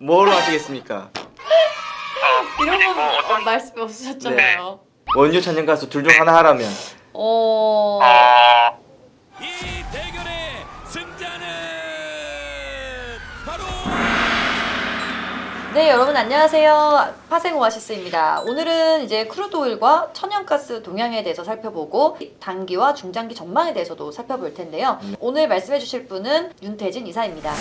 뭐로 하시겠습니까? 어, 이런 건뭐 어, 말씀 없으셨잖아요. 원유 찬양 가수 둘 중 하나 하라면 어... 어, 이 대결의 승자는 바로 네, 여러분 안녕하세요. 파생 오아시스입니다. 오늘은 이제 크루드 오일과 천연가스 동향에 대해서 살펴보고 단기와 중장기 전망에 대해서도 살펴볼 텐데요. 오늘 말씀해 주실 분은 윤태진 이사입니다.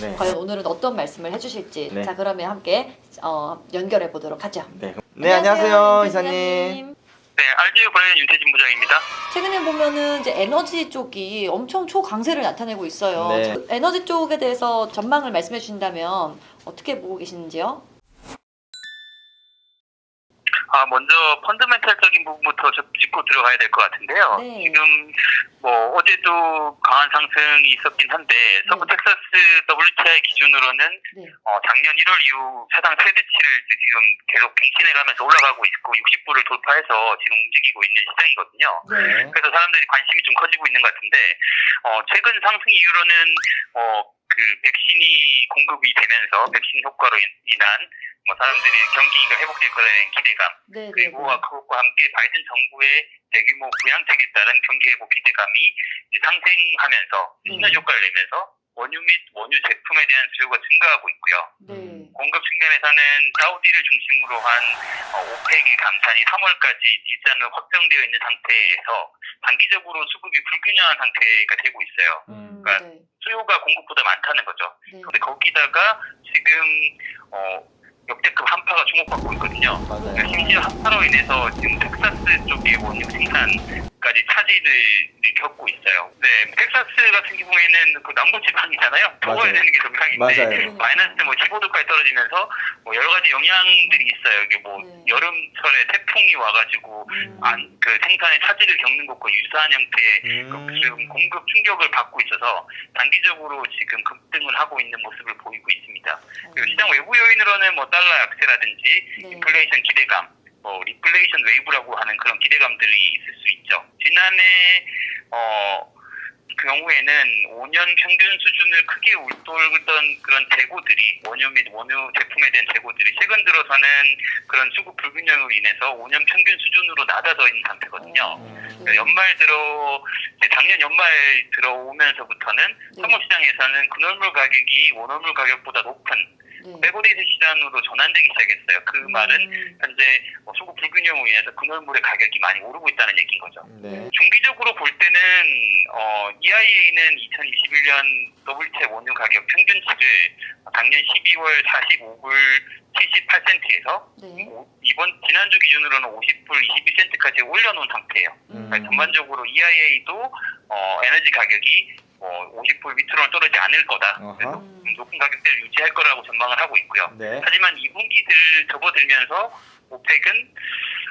네. 과연 오늘은 어떤 말씀을 해 주실지 네. 자, 그러면 함께 어, 연결해 보도록 하죠. 네, 네 안녕하세요 이사님. 이사님. 네, RGU 브레인 윤태진 부장입니다. 최근에 보면은 이제 에너지 쪽이 엄청 초강세를 나타내고 있어요. 네. 저- 에너지 쪽에 대해서 전망을 말씀해 주신다면 어떻게 보고 계시는지요? 아, 먼저 펀더멘탈적인 부분부터 좀 짚고 들어가야 될 것 같은데요. 네. 지금 뭐 어제도 강한 상승이 있었긴 한데 서부 네. 텍사스 WTI 기준으로는 네. 어, 작년 1월 이후 사상 최대치를 지금 계속 갱신해가면서 올라가고 있고 60불을 돌파해서 지금 움직이고 있는 시장이거든요. 네. 그래서 사람들이 관심이 좀 커지고 있는 것 같은데 어, 최근 상승 이후로는 어, 그 백신이 공급이 되면서 백신 효과로 인- 인한 뭐 사람들이 경기가 회복될 거라는 기대감 네, 네, 그리고 네. 그것과 함께 바이든 정부의 대규모 부양책에 따른 경기 회복 기대감이 상생하면서 네. 시너지 효과를 내면서 원유 및 원유 제품에 대한 수요가 증가하고 있고요. 네. 공급 측면에서는 사우디를 중심으로 한 어, 오펙의 감산이 3월까지 일단은 확정되어 있는 상태에서 단기적으로 수급이 불균형한 상태가 되고 있어요. 음, 그러니까 네. 수요가 공급보다 많다는 거죠. 네. 근데 거기다가 지금 어, 역대급 한파가 주목받고 있거든요. 맞아요. 심지어 한파로 인해서 지금 텍사스 쪽의 원유 생산까지 차질을 겪고 있어요. 네, 텍사스 같은 경우에는 그 남부지방이잖아요. 더워야 맞아요. 되는 게 정상인데 맞아요. 마이너스 뭐 15도까지 떨어지면서 뭐 여러 가지 영향들이 있어요. 이게 뭐 네. 여름철에 태풍이 와가지고 음, 안, 그 생산에 차질을 겪는 것과 유사한 형태의 그 음. 지금 공급 충격을 받고 있어서 단기적으로 지금 급등을 하고 있는 모습을 보이고 있습니다. 그리고 시장 외부 요인으로는 뭐 달러 약세라든지 네. 인플레이션 기대감, 뭐 리플레이션 웨이브라고 하는 그런 기대감들이 있을 수 있죠. 지난해 어, 그 경우에는 5년 평균 수준을 크게 웃돌던 그런 재고들이 원유 및 원유 제품에 대한 재고들이 최근 들어서는 그런 수급 불균형으로 인해서 5년 평균 수준으로 낮아져 있는 상태거든요. 음. 네. 연말 들어 작년 연말 들어오면서부터는 네. 선물 시장에서는 근원물 가격이 원화물 가격보다 높은 네. 백오데이즈 시장으로 전환되기 시작했어요. 그 말은 음, 현재 뭐 수급 불균형으로 인해서 근원물의 가격이 많이 오르고 있다는 얘기인 거죠. 네. 중기적으로 볼 때는 어, EIA는 2021년 WTI 원유 가격 평균치를 작년 12월 45불 78센트에서 네. 이번 지난주 기준으로는 50불 21센트까지 올려놓은 상태예요. 음, 그러니까 전반적으로 EIA도 어, 에너지 가격이 어, 50불 밑으로는 떨어지지 않을 거다. 그래서 음, 좀 높은 가격대를 유지할 거라고 전망을 하고 있고요. 네. 하지만 2분기들 접어들면서 오펙은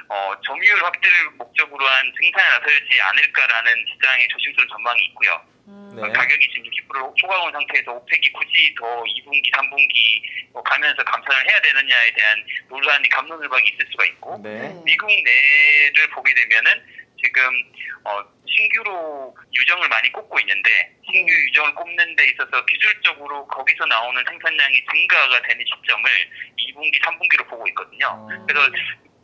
어, 점유율 확대를 목적으로 한 증산에 나서지 않을까라는 시장의 조심스러운 전망이 있고요. 음, 네. 가격이 지금 60%를 초과온 상태에서 오펙이 굳이 더 2분기, 3분기 뭐 가면서 감산을 해야 되느냐에 대한 논란이 감론을박이 있을 수가 있고 네. 미국 내를 보게 되면은 지금 어, 신규로 유정을 많이 꼽고 있는데 신규 네. 유정을 꼽는 데 있어서 기술적으로 거기서 나오는 생산량이 증가가 되는 시점을 2분기, 3분기로 보고 있거든요. 어. 그래서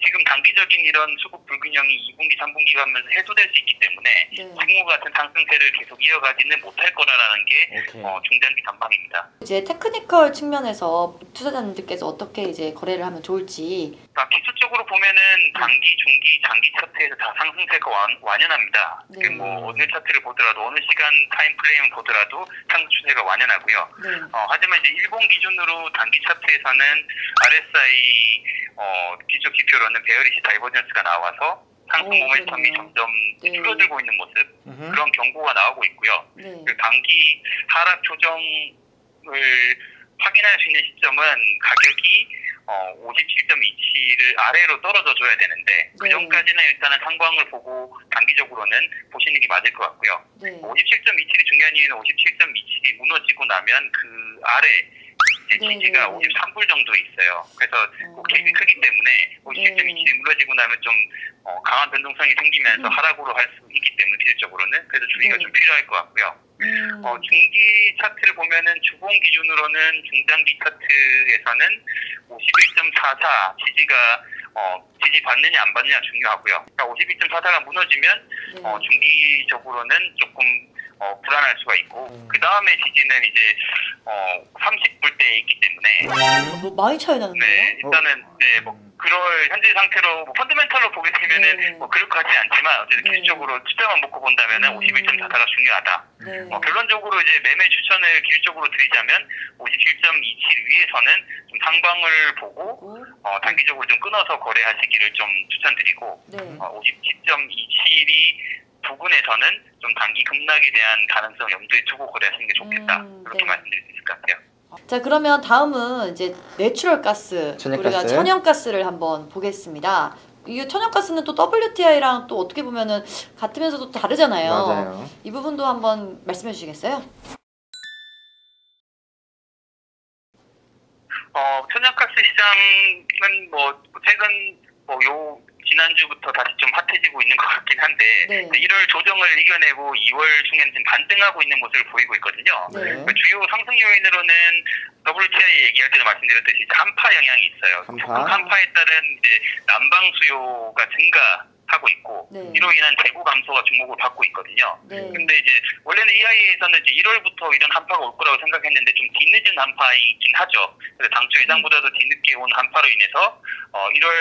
지금 단기적인 이런 수급 불균형이 2분기, 3분기 가면서 해소될 수 있기 때문에 네. 지금 같은 상승세를 계속 이어가지는 못할 거라는 게. 어, 중장기 전망입니다. 이제 테크니컬 측면에서 투자자님들께서 어떻게 이제 거래를 하면 좋을지 자, 기술적으로 보면은 단기, 중기, 장기 차트에서 다 상승세가 완, 완연합니다. 네. 그뭐 어느 차트를 보더라도 어느 시간 타임 프레임 보더라도 상승 추세가 완연하고요. 네. 어, 하지만 이제 일본 기준으로 단기 차트에서는 RSI 어, 기초 지표 로는 베어리시 다이버전스가 나와서 상승 오, 모멘텀이 그러네요. 점점 네. 줄어들고 있는 모습 음흠. 그런 경고가 나오고 있고요. 네. 그 단기 하락 조정을 확인할 수 있는 시점은 가격이 어, 57.27을 아래로 떨어져 줘야 되는데 그 네. 전까지는 일단은 상광을 보고 단기적으로는 보시는 게 맞을 것 같고요. 네. 57.27이 중요한 이유는 57.27이 무너지고 나면 그 아래 이 제 네, 지지가 네, 네. 53불 정도 있어요. 그래서 어. 그 갭이 크기 때문에 57.27이 무너지고 나면 좀 어, 강한 변동성이 생기면서 음. 하락으로 할 수 있기 때문에 기술적으로는 그래서 주의가 네. 좀 필요할 것 같고요. 음. 어, 중기 차트를 보면은 주봉 기준으로는 중장기 차트에서는 51.44 지지가 어, 지지 받느냐 안 받느냐 중요하고요. 그러니까 51.44가 무너지면 네. 어, 중기적으로는 조금 어, 불안할 수가 있고 음. 그 다음에 지지는 이제 어, 30불대에 있기 때문에 뭐 많이 차이 나는데요? 네 일단은 네, 뭐 그럴 현재 상태로 뭐 펀드멘탈로 보게 되면은 네. 뭐 그럴 것 같지 않지만 어쨌든 네. 기술적으로 숫자만 놓고 본다면은 음. 51.44가 중요하다. 네. 어, 결론적으로 이제 매매 추천을 기술적으로 드리자면 57.27 위에서는 좀 상방을 보고 고 어, 단기적으로 좀 끊어서 거래하시기를 좀 추천드리고 네. 어, 57.27이 부근에서는 좀 단기 급락에 대한 가능성 을 염두에 두고 거래하시는 게 좋겠다 음, 그렇게 네. 말씀드릴 수 있을 것 같아요. 자 그러면 다음은 이제 내추럴 가스 천연가스. 우리가 천연가스를 한번 보겠습니다. 이 천연가스는 또 WTI랑 또 어떻게 보면은 같으면서도 다르잖아요. 맞아요. 이 부분도 한번 말씀해 주시겠어요? 어, 천연가스 시장은 뭐 최근 뭐요 지난주부터 다시 좀 핫해지고 있는 것 같긴 한데 네. 1월 조정을 이겨내고 2월 중에는 지금 반등하고 있는 모습을 보이고 있거든요. 네. 그 주요 상승 요인으로는 WTI 얘기할 때도 말씀드렸듯이 한파 영향이 있어요. 한파. 그 한파에 따른 이제 난방 수요가 증가 하고 있고 네. 이로 인한 재고 감소가 주목을 받고 있거든요. 네. 근데 이제 원래는 EIA에서는 이제 1월부터 이런 한파가 올 거라고 생각했는데 좀 뒤늦은 한파이긴 하죠. 그래서 당초 예상보다도 뒤늦게 온 한파로 인해서 어 1월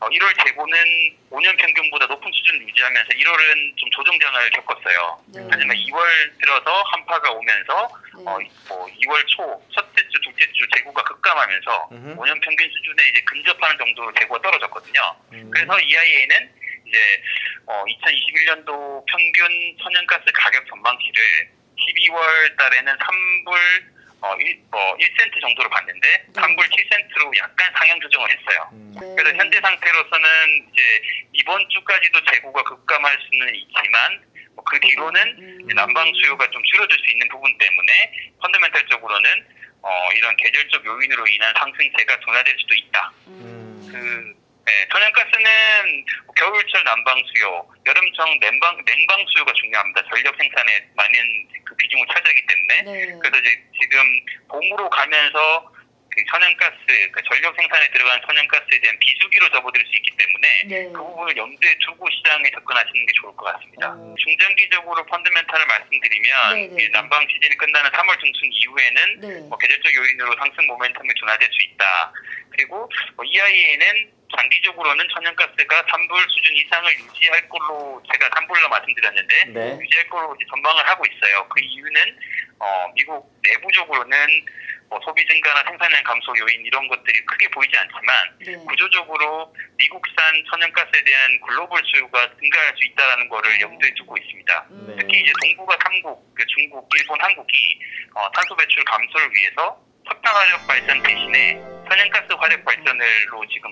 어 1월 재고는 5년 평균보다 높은 수준을 유지하면서 1월은 좀 조정장을 겪었어요. 네. 하지만 2월 들어서 한파가 오면서 네. 어, 뭐 2월 초 첫째 주, 둘째 주 재고가 급감하면서 음흠. 5년 평균 수준에 이제 근접하는 정도로 재고가 떨어졌거든요. 음. 그래서 EIA는 이제 어, 2021년도 평균 천연가스 가격 전망치를 12월 달에는 3불 어, 1, 어, 1센트 정도로 봤는데 3불 7센트로 약간 상향 조정을 했어요. 음. 네. 그래서 현재 상태로서는 이제 이번 주까지도 재고가 급감할 수는 있지만 뭐 그 뒤로는 음. 난방 수요가 좀 줄어들 수 있는 부분 때문에 펀더멘탈적으로는 어, 이런 계절적 요인으로 인한 상승세가 둔화될 수도 있다. 음. 그 네, 천연가스는 겨울철 난방 수요, 여름철 냉방 냉방 수요가 중요합니다. 전력 생산에 많은 그 비중을 차지하기 때문에 네. 그래서 이제 지금 봄으로 가면서 그 천연가스, 그 전력 생산에 들어가는 천연가스에 대한 비수기로 접어들 수 있기 때문에 네. 그 부분을 염두에 두고 시장에 접근하시는 게 좋을 것 같습니다. 어. 중장기적으로 펀드멘탈을 말씀드리면 네, 네, 이 난방 시즌이 끝나는 3월 중순 이후에는 네. 뭐 계절적 요인으로 상승 모멘텀이 둔화될 수 있다. 그리고 뭐 EIA는 장기적으로는 천연가스가 3불 수준 이상을 유지할 걸로 제가 3불로 말씀드렸는데 네. 유지할 걸로 전망을 하고 있어요. 그 이유는 어, 미국 내부적으로는 뭐 소비 증가나 생산량 감소 요인 이런 것들이 크게 보이지 않지만 네. 구조적으로 미국산 천연가스에 대한 글로벌 수요가 증가할 수 있다는 거를 어. 염두에 두고 있습니다. 음. 특히 이제 동북아 3국, 그 중국, 일본, 한국이 어, 탄소 배출 감소를 위해서 석탄 화력 발전 대신에 천연가스 화력 발전으로 지금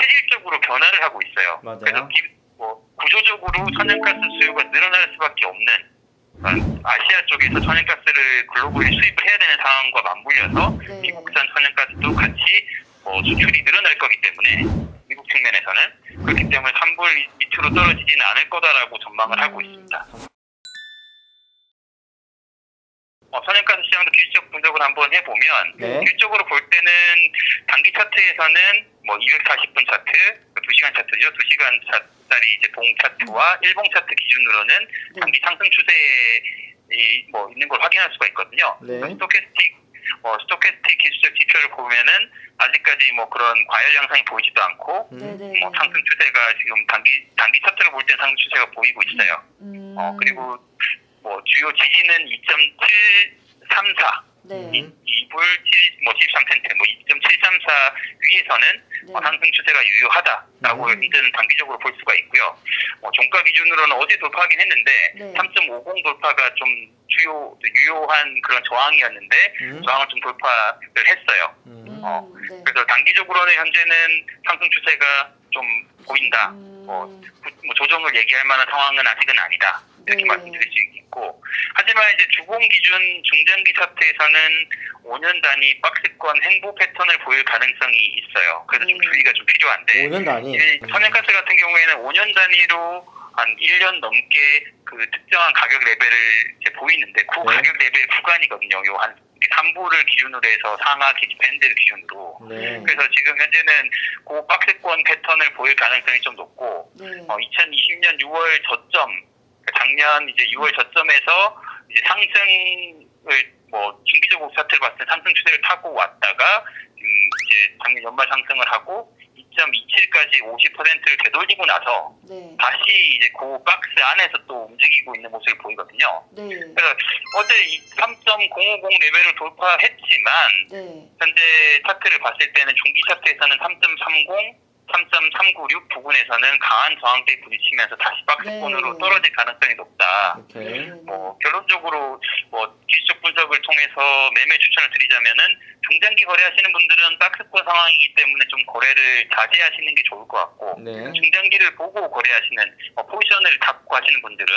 체질적으로 변화를 하고 있어요. 맞아요. 그래서 기- 뭐 구조적으로 천연가스 수요가 늘어날 수밖에 없는 그러니까 아시아 쪽에서 천연가스를 글로벌에 수입을 해야 되는 상황과 맞물려서 네. 미국산 천연가스도 같이 뭐 수출이 늘어날 거기 때문에 미국 측면에서는 그렇기 때문에 3불 밑으로 떨어지지는 않을 거다라고 전망을 하고 음. 있습니다. 어, 천연가스 시장도 기술적 분석을 한번 해보면 네. 기술적으로 볼 때는 단기 차트에서는 뭐 240분 차트, 2시간 차트죠. 2시간 차짜리 이제 봉 차트와 일봉 차트 기준으로는 네. 단기 상승 추세에 뭐 있는 걸 확인할 수가 있거든요. 네. 스토캐스틱 어, 스토캐스틱 기술적 지표를 보면은 아직까지 뭐 그런 과열 양상이 보이지도 않고 음. 네네. 뭐 상승 추세가 지금 단기 단기 차트를 볼때 상승 추세가 보이고 있어요. 음. 어 그리고 뭐 주요 지지는 2.734 네. 이 2불 7, 뭐 73센트, 뭐2.734 위에서는 네. 어, 상승 추세가 유효하다라고 음. 일단 단기적으로 볼 수가 있고요. 어, 종가 기준으로는 어제 돌파하긴 했는데 네. 3.50 돌파가 좀 주요 유효한 그런 저항이었는데 음. 저항을 좀 돌파를 했어요. 음. 음. 어, 네. 그래서 단기적으로는 현재는 상승 추세가 좀 보인다. 음. 뭐, 구- 뭐 조정을 얘기할 만한 상황은 아직은 아니다. 이렇게 네. 말씀드릴 수 있고 하지만 이제 주봉 기준 중장기 차트에서는 5년 단위 박스권 행보 패턴을 보일 가능성이 있어요. 그래서 좀 음. 주의가 좀 필요한데 5년 단위. 이 천연가스 같은 경우에는 5년 단위로 한 1년 넘게 그 특정한 가격 레벨을 이제 보이는데 그 네. 가격 레벨 구간이거든요. 요한 3부를 기준으로 해서 상하 기- 밴드를 기준으로. 네. 그래서 지금 현재는 그 박스권 패턴을 보일 가능성이 좀 높고 네. 어, 2020년 6월 저점, 그 작년 이제 6월 저점에서 이제 상승을 뭐 중기적으로 차트를 봤을 때 상승 추세를 타고 왔다가 음, 이제 작년 연말 상승을 하고 2.27까지 50%를 되돌리고 나서 네. 다시 이제 그 박스 안에서 또 움직이고 있는 모습을 보이거든요. 네. 그래서 어제 이3.050 레벨을 돌파했지만 네. 현재 차트를 봤을 때는 중기 차트에서는 3.30, 3.396 부분에서는 강한 저항대에 부딪히면서 다시 박스권으로 네. 떨어질 가능성이 높다. 오케이. 네. 뭐 결론적으로 뭐 기술적 분석을 통해서 매매 추천을 드리자면은 중장기 거래하시는 분들은 박스권 상황이기 때문에 좀 거래를 자제하시는 게 좋을 것 같고 네. 중장기를 보고 거래하시는 뭐 포지션을 잡고 하시는 분들은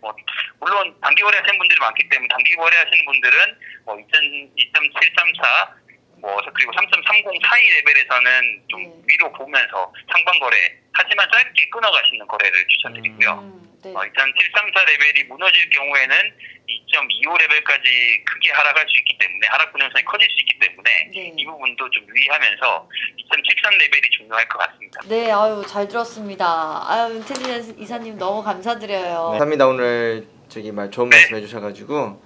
뭐 물론 단기 거래하시는 분들이 많기 때문에 단기 거래하시는 분들은 뭐 2.734 뭐 그리고 3.30 사이 레벨에서는 좀 네. 위로 보면서 상방 거래 하지만 짧게 끊어가시는 거래를 추천드리고요. 음, 네. 어, 일단 734 레벨이 무너질 경우에는 2.25 레벨까지 크게 하락할 수 있기 때문에 하락 분영성이 커질 수 있기 때문에 네. 이 부분도 좀 유의하면서 2.73 레벨이 중요할 것 같습니다. 네, 아유 잘 들었습니다. 아유 윤태진 이사님 너무 감사드려요. 감사합니다. 오늘 저기 말 좋은 말씀 해주셔가지고.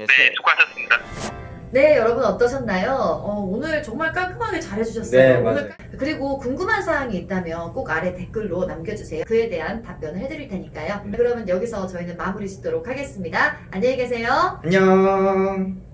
예, 네, 새- 수고하셨습니다. 네, 여러분 어떠셨나요? 어, 오늘 정말 깔끔하게 잘해주셨어요. 네, 오늘 맞아요. 깔- 그리고 궁금한 사항이 있다면 꼭 아래 댓글로 남겨주세요. 그에 대한 답변을 해드릴 테니까요. 그러면 여기서 저희는 마무리 짓도록 하겠습니다. 안녕히 계세요. 안녕.